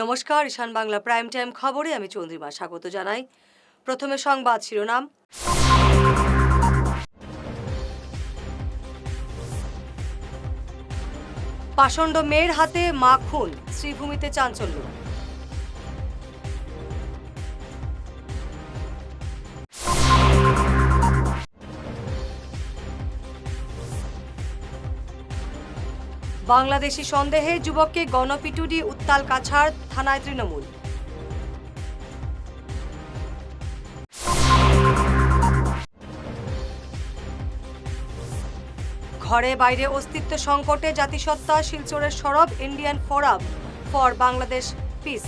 নমস্কার, ঈশান Bangla prime time খবরে আমি চন্দ্রিমা স্বাগত জানাই। প্রথমে সংবাদ শিরোনাম। পাষণ্ড মেয়ের হাতে মা খুন, শ্রীভূমিতে চাঞ্চল্য। বাংলাদেশি সন্দেহে যুবককে গণপিটুডি উত্তাল কাছাড় থানায় তৃণমূল। ঘরে বাইরে অস্তিত্ব সংকটে জাতিসত্তা, শিলচরের সরব, Indian forum for Bangladesh, peace.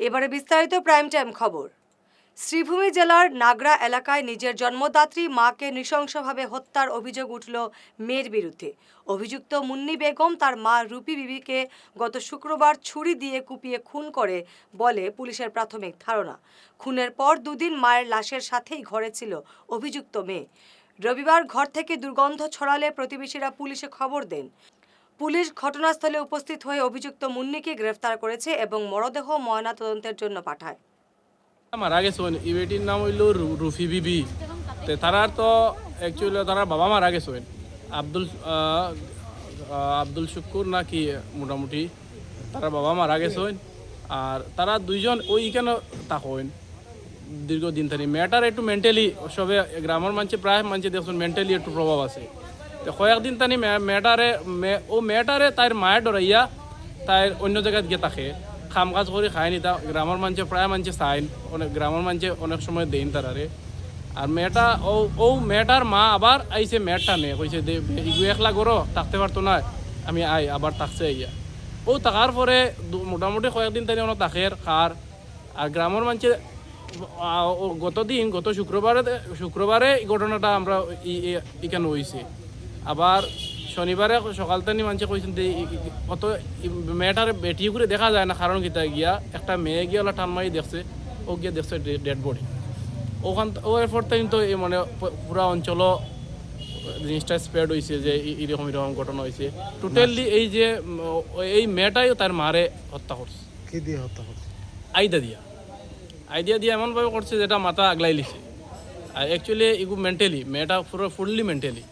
এবারে বিস্তারিত প্রাইম টাইম খবর। শ্রীভূমি জেলার নাগরা এলাকায় নিজের জন্মদাত্রী মাকে নৃশংসভাবে হত্যার অভিযোগ উঠল মেয়ের বিরুদ্ধে। অভিযুক্ত মুন্নি বেগম তার মা রূপী বিবিকে গত শুক্রবার ছুরি দিয়ে কুপিয়ে খুন করে বলে পুলিশের প্রাথমিক ধারণা। খুনের পর দুদিন মায়ের লাশের সাথেই ঘরে ছিল অভিযুক্ত মেয়ে। রবিবার ঘর থেকে দুর্গন্ধ ছড়ালে প্রতিবেশীরা পুলিশে খবর দেন। পুলিশ ঘটনাস্থলে উপস্থিত হয়ে অভিযুক্ত মুন্নিকে গ্রেফতার করেছে এবং মরদেহ ময়না তদন্তের জন্য পাঠায়। মারা গেছেন ই বেটির নাম হইল রুফি বিবি। তে তারার তো অ্যাকচুয়ালি তারার বাবা মারা গেছেন আব্দুল আব্দুল শুকুর নাকি মোটামুটি তারা বাবা মারা গেছেন আর তারা দুইজন ওই কেন তাকইন দীর্ঘদিন ধরে। মেয়েটার একটু মেন্টালি সবে গ্রামের মানুষে প্রায় মানুষে দেখুন মেন্টালি একটু প্রভাব আছে। তো কয়েকদিন তানি মেয়েটারে ও মেয়েটারে তার মায়ের ডরাইয়া তাই অন্য জায়গায় গিয়ে থাকে খাম কাজ করে খায় নি, তা গ্রামের মানুষে প্রায় মানুষে চাইন অনেক গ্রামের মানুষে অনেক সময় দেন তারারে আর মেয়েটা, ও ও মেয়েটার মা আবার আইছে মেয়েটা নে, কইছে দে ইগু একলা করো থাকতে পারতো না, আমি আই, আবার থাকছে ইয়া ও থাকার পরে মোটামুটি কয়েকদিন তাই অনেক তাকের খার। আর গ্রামের মানুষে গতদিন গত শুক্রবারে শুক্রবারে এই ঘটনাটা আমরা এখানে হয়েছে আবার শনিবারে সকাল থেকে মানুষে কইছেন অত মেয়েটার বেটি করে দেখা যায় না কারণ কিতা গিয়া একটা মেয়ে গিয়া ওলা টান মারি দেখছে ও গিয়া দেখছে ডেড বডি। ওখান ও এরপর থেকে তো এই মানে পুরা অঞ্চল জিনিসটা স্প্রেড হয়েছে যে এরকম এরকম ঘটনা হয়েছে টোটালি এই যে এই মেয়েটাই তার মারে হত্যা করছে। কি দিয়ে হত্যা করছে? আইদা দিয়া। আইডিয়া দিয়ে এমনভাবে করছে যেটা মাথা আগলাই লিছে। আর অ্যাকচুয়ালি এগু মেন্টালি মেয়েটা পুরো ফুললি মেন্টালি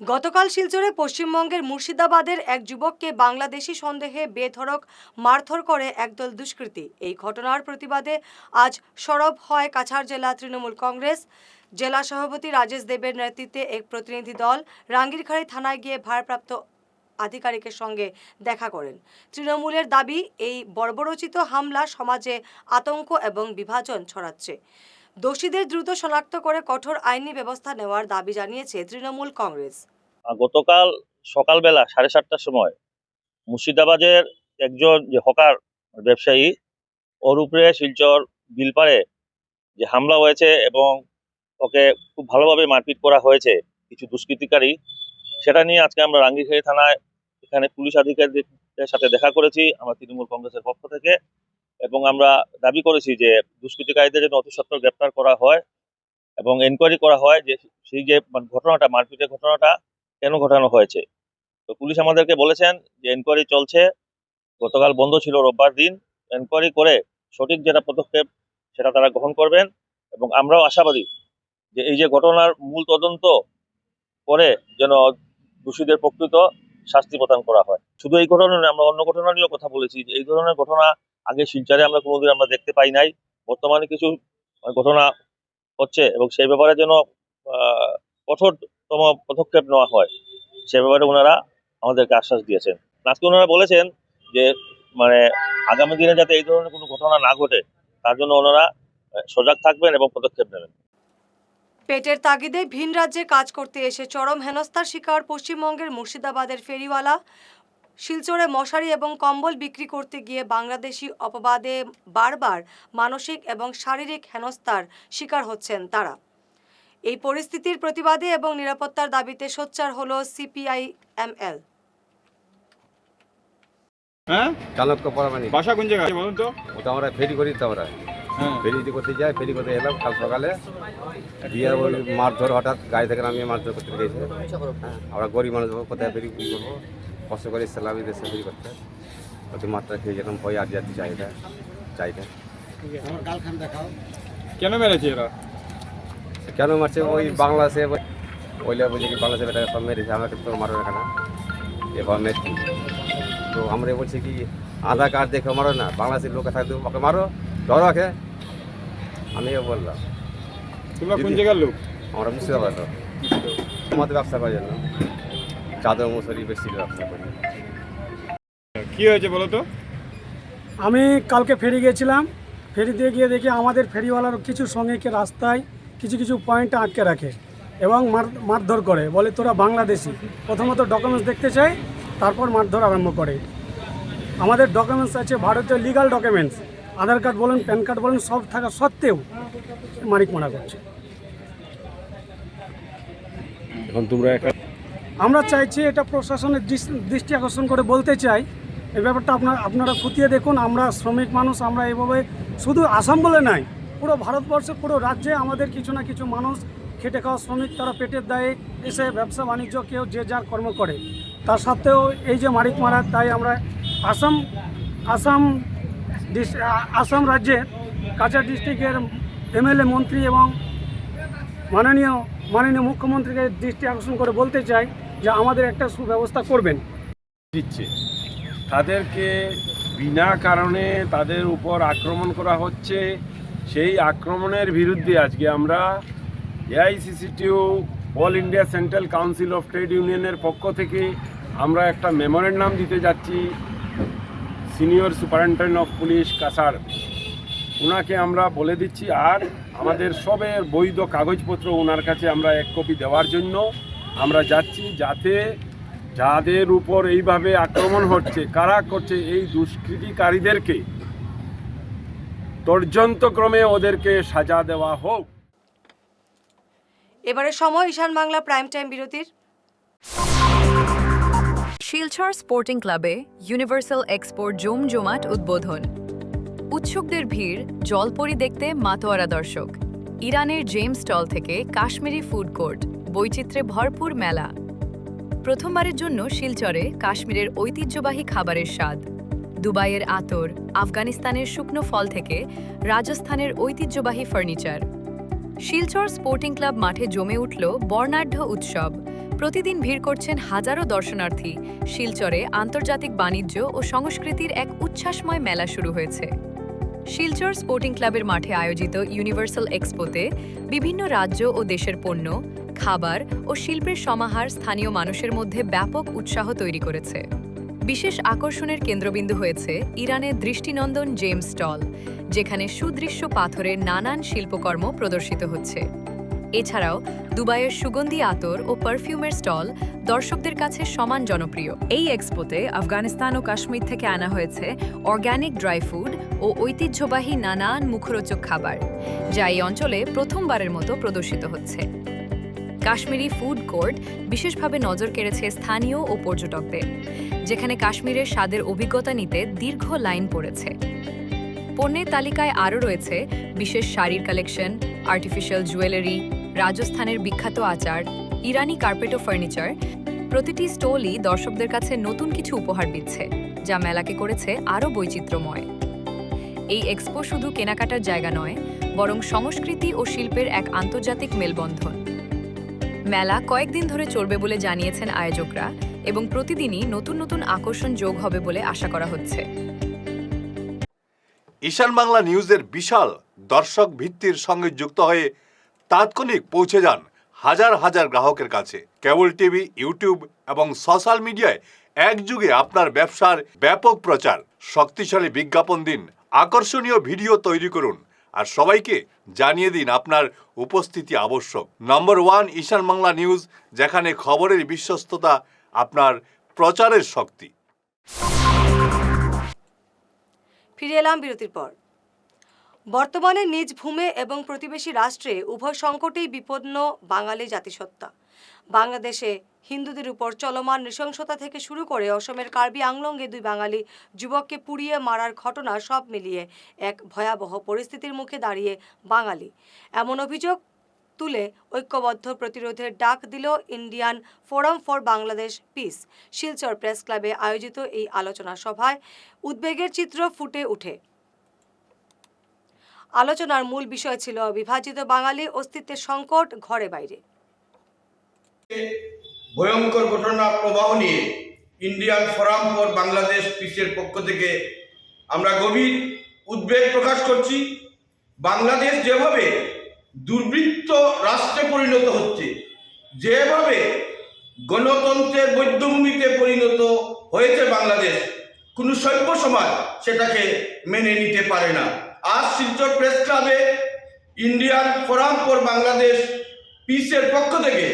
গতকাল শিলচরে পশ্চিমবঙ্গের মুর্শিদাবাদের এক যুবককে বাংলাদেশি সন্দেহে বেধড়ক মারধর করে একদল দুষ্কৃতী। এই ঘটনার প্রতিবাদে আজ সরব হয় কাছাড় জেলা তৃণমূল কংগ্রেস। জেলা সভাপতি রাজেশ দেবের নেতৃত্বে এক প্রতিনিধি দল রাঙ্গিরখাড়ি থানায় গিয়ে ভারপ্রাপ্ত আধিকারিকের সঙ্গে দেখা করেন। তৃণমূলের দাবি, এই বর্বরচিত হামলা সমাজে আতঙ্ক এবং বিভাজন ছড়াচ্ছে। দোষীদের দ্রুত শনাক্ত করে কঠোর আইনি ব্যবস্থা নেওয়ার দাবি জানিয়েছে তৃণমূল কংগ্রেস। গতকাল সকালবেলা সাড়ে সাতটার সময় মুর্শিদাবাদের একজন যে হকার ব্যবসায়ী, ওর উপরে শিলচর বিলপাড়ে যে হামলা হয়েছে এবং ওকে খুব ভালোভাবে মারপিট করা হয়েছে কিছু দুষ্কৃতিকারী, সেটা নিয়ে আজকে আমরা রাঙ্গিখাড়ি থানায় এখানে পুলিশ আধিকারিকদের সাথে দেখা করেছি, আমরা তৃণমূল কংগ্রেসের পক্ষ থেকে। এবং আমরা দাবি করেছি যে দুষ্কৃতিকারীদের যেন অতি সত্বর গ্রেপ্তার করা হয় এবং এনকোয়ারি করা হয় যে সেই যে মানে ঘটনাটা, মারপিটের ঘটনাটা কেন ঘটানো হয়েছে। তো পুলিশ আমাদেরকে বলেছেন যে এনকোয়ারি চলছে, গতকাল বন্ধ ছিল রোববার দিন। এনকোয়ারি করে সঠিক যেটা পদক্ষেপ সেটা তারা গ্রহণ করবেন এবং আমরাও আশাবাদী যে এই যে ঘটনার মূল তদন্ত করে যেন দোষীদের প্রকৃত শাস্তি প্রদান করা হয়। শুধু এই ঘটনা আমরা অন্য ঘটনা নিয়েও কথা বলেছি যে এই ধরনের ঘটনা আগে শিলচরে আমরা কোনোদিন আমরা দেখতে পাই নাই। বর্তমানে কিছু ঘটনা হচ্ছে এবং সেই ব্যাপারে যেন কঠোরতম পদক্ষেপ নেওয়া হয়, সে ব্যাপারে ওনারা আমাদেরকে আশ্বাস দিয়েছেন। আজকে ওনারা বলেছেন যে মানে আগামী দিনে যাতে এই ধরনের কোনো ঘটনা না ঘটে, তার জন্য ওনারা সজাগ থাকবেন এবং পদক্ষেপ নেবেন। পেটের তাগিদে ভিন রাজ্যে কাজ করতে এসে চরম হেনস্থার শিকার পশ্চিমবঙ্গের মুর্শিদাবাদের ফেরিওয়ালা শিলচরে মশারি এবং কম্বল বিক্রি করতে গিয়ে বাংলাদেশি অপবাদে বারবার মানসিক এবং শারীরিক হেনস্থার শিকার হচ্ছেন তারা। এই পরিস্থিতির প্রতিবাদে এবং নিরাপত্তার দাবিতে সোচ্চার হল সিপিআই এমএল হ্যাঁ? চালক্য পরামানিক বাসা কোন জায়গায় বলুন তো? ওটা আমরা ফেরি করি তো আমরা। হ্যাঁ। ফেরি করতে যাই ফেরি করতে এলাম কাল সকালে। দিয়ে ওই মারধর হঠাৎ গাড়ি থেকে নামিয়ে মারধর করতে গেছে হ্যাঁ, আমরা গরিব মানুষ কোথায় ফেরি করব? কষ্ট করে এই দেশে ফেরি করতে অতি মাত্রা খেয়ে যেতাম ভয় আর যাতে চাহিদা চাহিদা। কেন মেরেছে এরা? কেন মারছে? ওই বাংলাদেশে ওইলে বুঝে কি বাংলাদেশে বেটা সব মেরেছে আমাকে তো মারো না কেন এবার মেরছি। তো আমরা বলছি কি আধার কার্ড দেখে মারো না বাংলাদেশের লোকে থাকতে ওকে মারো ডর রাখে আমিও বললাম তোমরা কোন জায়গার লোক? আমরা মুর্শিদাবাদ আমাদের ব্যবসা করার জন্য। চাদর মুসরি বেশি ব্যবসা করি। কি হয়েছে বলো তো? আমি কালকে ফেরি গিয়েছিলাম। ফেরিতে গিয়ে দেখি আমাদের ফেরিওয়ালার কিছু সঙ্গে সঙ্গীকে রাস্তায় কিছু কিছু পয়েন্ট আটকে রাখে এবং মার মারধর করে। বলে তোরা বাংলাদেশি। প্রথমত ডকুমেন্টস দেখতে চাই তারপর মারধর আরম্ভ করে। আমাদের ডকুমেন্টস আছে ভারতীয় লিগাল ডকুমেন্টস আধার কার্ড বলুন প্যান কার্ড বলুন সব থাকা সত্ত্বেও মারিক মারা করছে। এখন তোমরা একটা আমরা চাইছি এটা প্রশাসনের দৃষ- দৃষ্টি আকর্ষণ করে বলতে চাই। এই ব্যাপারটা আপনার, আপনারা খতিয়ে দেখুন, আমরা শ্রমিক মানুষ, আমরা এইভাবে শুধু আসাম বলে নাই, পুরো ভারতবর্ষে, পুরো রাজ্যে আমাদের কিছু না কিছু মানুষ খেটে খাওয়া শ্রমিক, তারা পেটের দায়ে এসে ব্যবসা, বাণিজ্য, কেউ যে যার কর্ম করে। তার সত্ত্বেও এই যে মারিক মারা, তাই আমরা আসাম আসাম আসাম রাজ্যের কাছাড় ডিস্ট্রিক্টের এমএলএ, মন্ত্রী এবং মাননীয় মাননীয় মুখ্যমন্ত্রীকে দৃষ্টি আকর্ষণ করে বলতে চাই যে আমাদের একটা সুব্যবস্থা করবেন। দিচ্ছে। তাদেরকে বিনা কারণে তাদের উপর আক্রমণ করা হচ্ছে। সেই আক্রমণের বিরুদ্ধে আজকে আমরা AICCTU all India central council of trade ইউনিয়নের পক্ষ থেকে আমরা একটা মেমোরেন্ডাম দিতে যাচ্ছি সিনিয়র সুপারিনটেন্ডেন্ট অফ পুলিশ কাসার। ওনাকে আমরা বলে দিচ্ছি, আর আমাদের সবের বৈধ কাগজপত্র ওনার কাছে আমরা এক কপি দেওয়ার জন্য আমরা যাচ্ছি যাতে যাদের উপর এইভাবে আক্রমণ হচ্ছে, কারা করছে এই দুষ্কৃতিকারীদেরকে তর্জন্তক্রমে ওদেরকে সাজা দেওয়া হোক। এবারে সময়, ঈশান বাংলা প্রাইম টাইম বিরতির। শিলচর স্পোর্টিং ক্লাবে ইউনিভার্সাল এক্সপোর্ট জমজমাট উদ্বোধন। উৎসুকদের ভিড়, জলপরি দেখতে মাতোয়ারা দর্শক। ইরানের জেমস স্টল থেকে কাশ্মীরি ফুড কোর্ট। বৈচিত্র্যে ভরপুর মেলা। প্রথমবারের জন্য শিলচরে কাশ্মীরের ঐতিহ্যবাহী খাবারের স্বাদ। দুবাইয়ের আতর, আফগানিস্তানের শুকনো ফল থেকে রাজস্থানের ঐতিহ্যবাহী ফার্নিচার। শিলচর স্পোর্টিং ক্লাব মাঠে জমে উঠল বর্ণাঢ্য উৎসব। প্রতিদিন ভিড় করছেন হাজারো দর্শনার্থী। শিলচরে আন্তর্জাতিক বাণিজ্য ও সংস্কৃতির এক উচ্ছ্বাসময় মেলা শুরু হয়েছে। শিলচর স্পোর্টিং ক্লাবের মাঠে আয়োজিত ইউনিভার্সাল এক্সপোতে বিভিন্ন রাজ্য ও দেশের পণ্য খাবার ও শিল্পের সমাহার স্থানীয় মানুষের মধ্যে ব্যাপক উৎসাহ তৈরি করেছে। বিশেষ আকর্ষণের কেন্দ্রবিন্দু হয়েছে ইরানের দৃষ্টিনন্দন জেমস স্টল যেখানে সুদৃশ্য পাথরের নানান শিল্পকর্ম প্রদর্শিত হচ্ছে। এছাড়াও, দুবাইয়ের সুগন্ধি আতর ও পারফিউমের স্টল দর্শকদের কাছে সমান জনপ্রিয়। এই এক্সপোতে আফগানিস্তান ও কাশ্মীর থেকে আনা হয়েছে অর্গ্যানিক ড্রাই ফুড ও ঐতিহ্যবাহী নানান মুখরোচক খাবার, যা এই অঞ্চলে প্রথমবারের মতো প্রদর্শিত হচ্ছে। কাশ্মীরি ফুড কোর্ট বিশেষভাবে নজর কেড়েছে স্থানীয় ও পর্যটকদের, যেখানে কাশ্মীরের স্বাদের অভিজ্ঞতা নিতে দীর্ঘ লাইন পড়েছে। পণ্যের তালিকায় আরও রয়েছে বিশেষ শাড়ির কালেকশন, আর্টিফিশিয়াল জুয়েলারি, রাজস্থানের বিখ্যাত আচার, ইরানি কার্পেট ও ফার্নিচার। প্রতিটি স্টলই দর্শকদের কাছে নতুন কিছু উপহার দিচ্ছে, যা মেলাকে করেছে আরও বৈচিত্র্যময়। এই এক্সপো শুধু কেনাকাটার জায়গা নয়, বরং সংস্কৃতি ও শিল্পের এক আন্তর্জাতিক মেলবন্ধন। মেলা কয়েকদিন ধরে চলবে বলে জানিয়েছেন আয়োজকরা এবং প্রতিদিনই নতুন নতুন আকর্ষণ যোগ হবে বলে আশা করা হচ্ছে। ঈশান বাংলা নিউজের বিশাল দর্শক ভিত্তির সঙ্গে যুক্ত হয়ে তাৎক্ষণিক পৌঁছে যান হাজার হাজার গ্রাহকের কাছে। কেবল টিভি, ইউটিউব এবং সোশ্যাল মিডিয়ায় একযুগে আপনার ব্যবসার ব্যাপক প্রচার। শক্তিশালী বিজ্ঞাপন দিন। আকর্ষণীয় ভিডিও তৈরি করুন। আর সবাইকে জানিয়ে দিন আপনার উপস্থিতি আবশ্যক। Number one Ishan Bangla news, যেখানে খবরের বিশ্বস্ততা আপনার প্রচারের শক্তি। ফিরে এলাম বিরতির পর। বর্তমানে নিজ ভূমে এবং প্রতিবেশী রাষ্ট্রে উভয় সংকটেই বিপন্ন বাঙালি জাতিসত্তা। বাংলাদেশে হিন্দুদের উপর চলমান নৃশংসতা থেকে শুরু করে অসমের কার্বি আংলঙ্গে দুই বাঙালি যুবককে পুড়িয়ে মারার ঘটনা সব মিলিয়ে এক ভয়াবহ পরিস্থিতির মুখে দাঁড়িয়ে বাঙালি। এমন অভিযোগ তুলে ঐক্যবদ্ধ প্রতিরোধের ডাক দিল Indian forum for Bangladesh peace. Silchar press ক্লাবে আয়োজিত এই আলোচনা সভায় উদ্বেগের চিত্র ফুটে ওঠে। আলোচনার মূল বিষয় ছিল বিভাজিত বাঙালি অস্তিত্বের সংকট ঘরে বাইরে। ভয়ঙ্কর ঘটনা প্রবাহ নিয়ে ইন্ডিয়ান ফোরাম ফর বাংলাদেশ পিসের পক্ষ থেকে আমরা গভীর উদ্বেগ প্রকাশ করছি। বাংলাদেশ যেভাবে দুর্বৃত্ত রাষ্ট্রে পরিণত হচ্ছে, যেভাবে গণতন্ত্রের বৈধভূমিতে পরিণত হয়েছে বাংলাদেশ, কোনো সভ্য সমাজ সেটাকে মেনে নিতে পারে না। আজ শিলচর প্রেস ক্লাবে ইন্ডিয়ান ফোরাম ফর বাংলাদেশ পিসের পক্ষ থেকে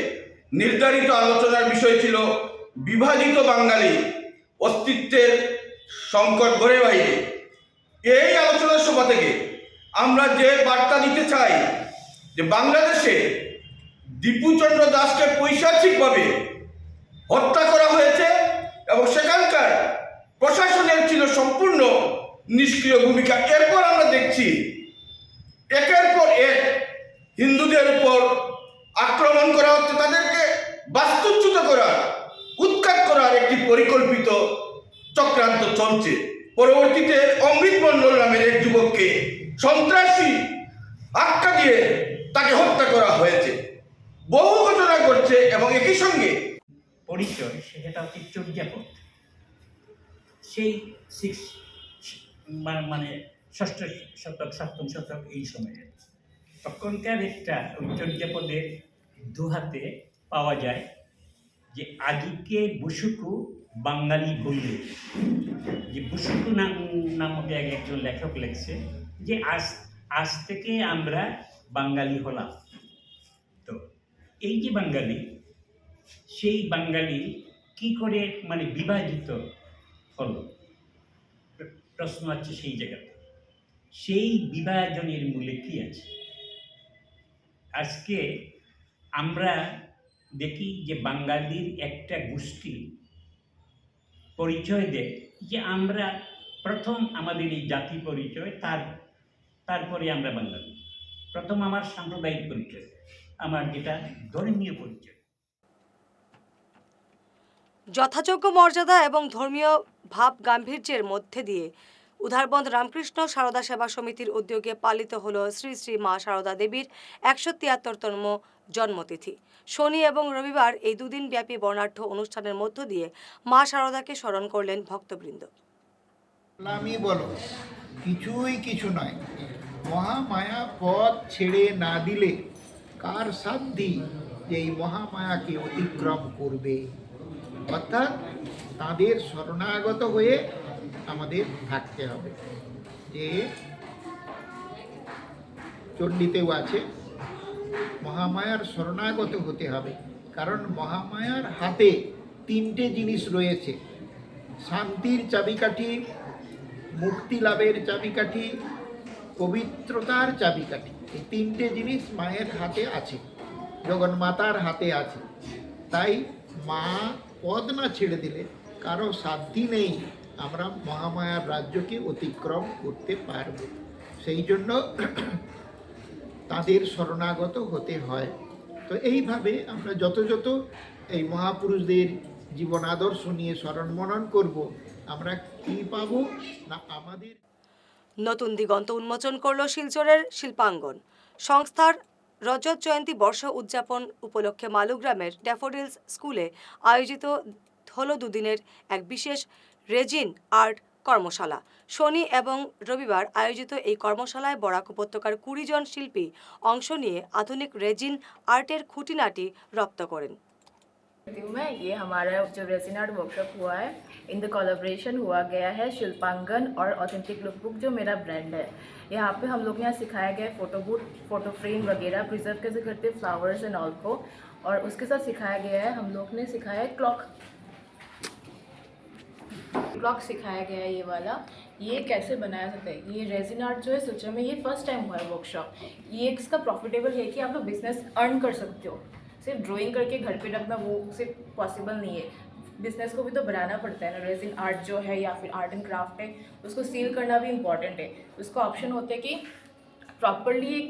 নির্ধারিত আলোচনার বিষয় ছিল বিভাজিত বাঙালি অস্তিত্বের সংকট ঘরে বাইরে। এই আলোচনা সভা থেকে আমরা যে বার্তা দিতে চাই যে বাংলাদেশে দীপুচন্দ্র দাসকে পৈশাচিকভাবে হত্যা করা হয়েছে এবং সেখানকার প্রশাসনের ছিল সম্পূর্ণ নিষ্ক্রিয় ভূমিকা। এরপর আমরা দেখছি একের পর এক হিন্দুদের উপর আক্রমণ করা হচ্ছে। তাদেরকে বাস্তুচ্যুত করার, উৎখাত করার একটি পরিকল্পিত চক্রান্ত চলছে। পরবর্তীতে অমৃত মণ্ডল নামের এক যুবককে সন্ত্রাসী আখ্যা দিয়ে তাকে হত্যা করা হয়েছে। বহু ঘটনা ঘটছে এবং একই সঙ্গে পরিচয় সেটা হচ্ছে চর্যাপদ সেই সিক্স মানে ষষ্ঠ শতক, সপ্তম শতক এই সময়ে। তখনকার একটা চর্যাপদের দুহাতে পাওয়া যায় যে আজিকে বসুকু বাঙালি বললে যে বসুকু নাম, নামক এক একজন লেখক লেখছে যে আজ আজ থেকে আমরা বাঙালি হলাম। তো এই যে বাঙালি, সেই বাঙালি কি করে মানে বিভাজিত হলো? প্রশ্ন আছে সেই জায়গাতে। সেই বিভাজনের মূলে কি আছে? আজকে আমরা দেখি যে বাঙালির একটা গোষ্ঠী পরিচয় দেয়। যে আমরা প্রথম আমাদের এই জাতি পরিচয়, তার, তারপরে আমরা বাঙালি। প্রথম আমার সাম্প্রদায়িক পরিচয়, আমার যেটা ধর্মীয় পরিচয়। যথাযোগ্য মর্যাদা এবং ধর্মীয় ভাব গাম্ভীর্যের মধ্যে দিয়ে উধারবন্দ রামকৃষ্ণ সারদা সেবা সমিতির উদ্যোগে পালিত হল শ্রী শ্রী মা সারদা দেবীর একশো তিয়াত্তরতম জন্মতিথি। শনি এবং রবিবার এই দুদিন ব্যাপী বর্ণাঢ্য অনুষ্ঠানের মধ্য দিয়ে মা সারদাকে স্মরণ করলেন ভক্তবৃন্দ। বলো, কিছুই কিছু নয়। মহামায়া পথ ছেড়ে না দিলে কার সাধ্যি যে এই মহামায়াকে অতিক্রম করবে? অর্থাৎ তাদের শরণাগত হয়ে আমাদের থাকতে হবে। যে চণ্ডীতেও আছে, মহামায়ার শরণাগত হতে হবে। কারণ মহামায়ার হাতে তিনটে জিনিস রয়েছে। শান্তির চাবিকাঠি, মুক্তি লাভের চাবিকাঠি, পবিত্রতার চাবিকাঠি। এই তিনটে জিনিস মায়ের হাতে আছে জগন্মাতার হাতে আছে। তাই মা পদ না ছেড়ে দিলে কারও সাধ্যি নেই। আমরা মহামায়ার রাজ্যকে অতিক্রম করতে পারব। সেই জন্য তাদের শরণাগত হতে হয়। তো এইভাবে আমরা যত যত এই মহাপুরুষদের জীবন আদর্শ নিয়ে স্মরণ মনন করব, আমরা কি পাবো না আমাদের? নতুন দিগন্ত উন্মোচন করল শিলচরের শিল্পাঙ্গন। সংস্থার রজত জয়ন্তী বর্ষ উদযাপন উপলক্ষে মালুগ্রামের ড্যাফোডিলস স্কুলে আয়োজিত হল দুদিনের এক বিশেষ রেজিন আর্ট কর্মশালা শনি এবং রবিবার আয়োজিত এই কর্মশালায় বরাক উপত্যকার কুড়ি জন শিল্পী অংশ নিয়ে আধুনিক রেজিন আর্টের খুঁটিনাটি রপ্ত করেন करती हूँ मैं ये हमारा जो रेजिन आर्ट वर्कशॉप हुआ है इन द कोलाब्रेशन हुआ गया है शिल्पांगन और ऑथेंटिक लुक बुक जो मेरा ब्रांड है यहाँ पे हम लोग यहाँ सिखाया गया है फोटो बूट फोटो फ्रेम वगैरह प्रिजर्व कैसे करते हैं फ्लावर्स एंड ऑल को और उसके साथ सिखाया गया है हम लोग ने सिखाया है क्लॉक क्लॉक सिखाया गया है ये वाला। ये कैसे बनाया जाता है? ये रेजिन आर्ट जो है, सोचा में ये फ़र्स्ट टाइम हुआ है वर्कशॉप ये इसका प्रॉफिटेबल है कि आप लोग बिज़नेस अर्न कर सकते हो। सिर्फ़ ड्राइंग करके घर पे रखना वो सिर्फ़ पॉसिबल नहीं है। बिज़नेस को भी तो बनाना पड़ता है ना। रेजिन आर्ट जो है या फिर आर्ट एंड क्राफ्ट है, उसको सील करना भी इंपॉर्टेंट है। उसका ऑप्शन होता है कि प्रॉपरली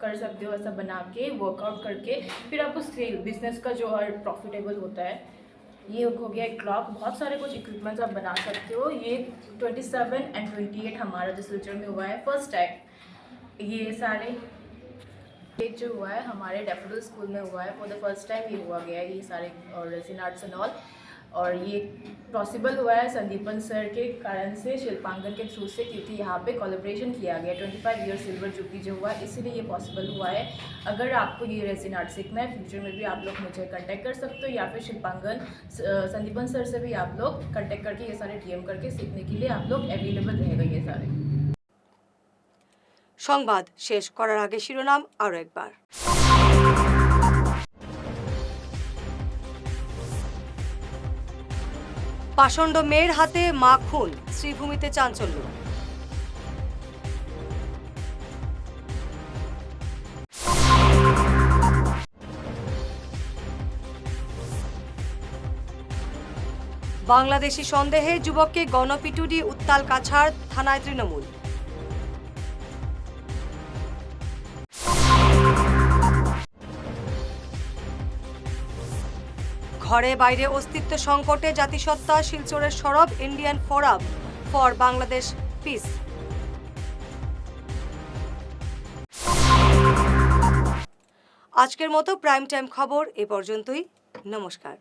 कर सकते हो ऐसा बना के वर्कआउट करके। फिर आपको सेल बिज़नेस का जो है प्रॉफिटेबल होता है ये हो गया एक क्लॉक बहुत सारे कुछ इक्विपमेंट्स आप बना सकते हो। ये 27 एंड 28 हमारा जिस फ्यूचर में हुआ है फ़र्स्ट टाइम ये सारे ये जो हुआ है, हमारे डेफोडल स्कूल में हुआ है। फॉर द फ़र्स्ट टाइम ये हुआ गया है, ये सारे और रेसिन आर्ट्स एंड ऑल और ये पॉसिबल हुआ है संदीपन सर के कारण से शिल्पांगन के थ्रू से क्योंकि यहाँ पे कोलेब्रेशन किया गया 25 ईयर सिल्वर जुबली जो हुआ है इसीलिए ये पॉसिबल हुआ है अगर आपको ये रेसिन आर्ट सीखना है फ्यूचर में भी आप लोग मुझे कांटेक्ट कर सकते हो या फिर शिल्पांगन स- संदीपन सर से भी आप लोग कांटेक्ट करके ये सारे डीएम करके सीखने के लिए आप लोग अवेलेबल रहेगा ये सारे সংবাদ শেষ করার আগে শিরোনাম আরও একবার পাষণ্ড মেয়ের হাতে মা খুন, শ্রীভূমিতে চাঞ্চল্য। বাংলাদেশি সন্দেহে যুবককে গণপিটুডি উত্তাল কাছাড়, থানায় তৃণমূল। ঘরে বাইরে অস্তিত্ব সংকটে জাতিসত্তা, শিলচরের সরব Indian forum for Bangladesh peace আজকের মতো প্রাইম টাইম খবর, এ পর্যন্তই। নমস্কার।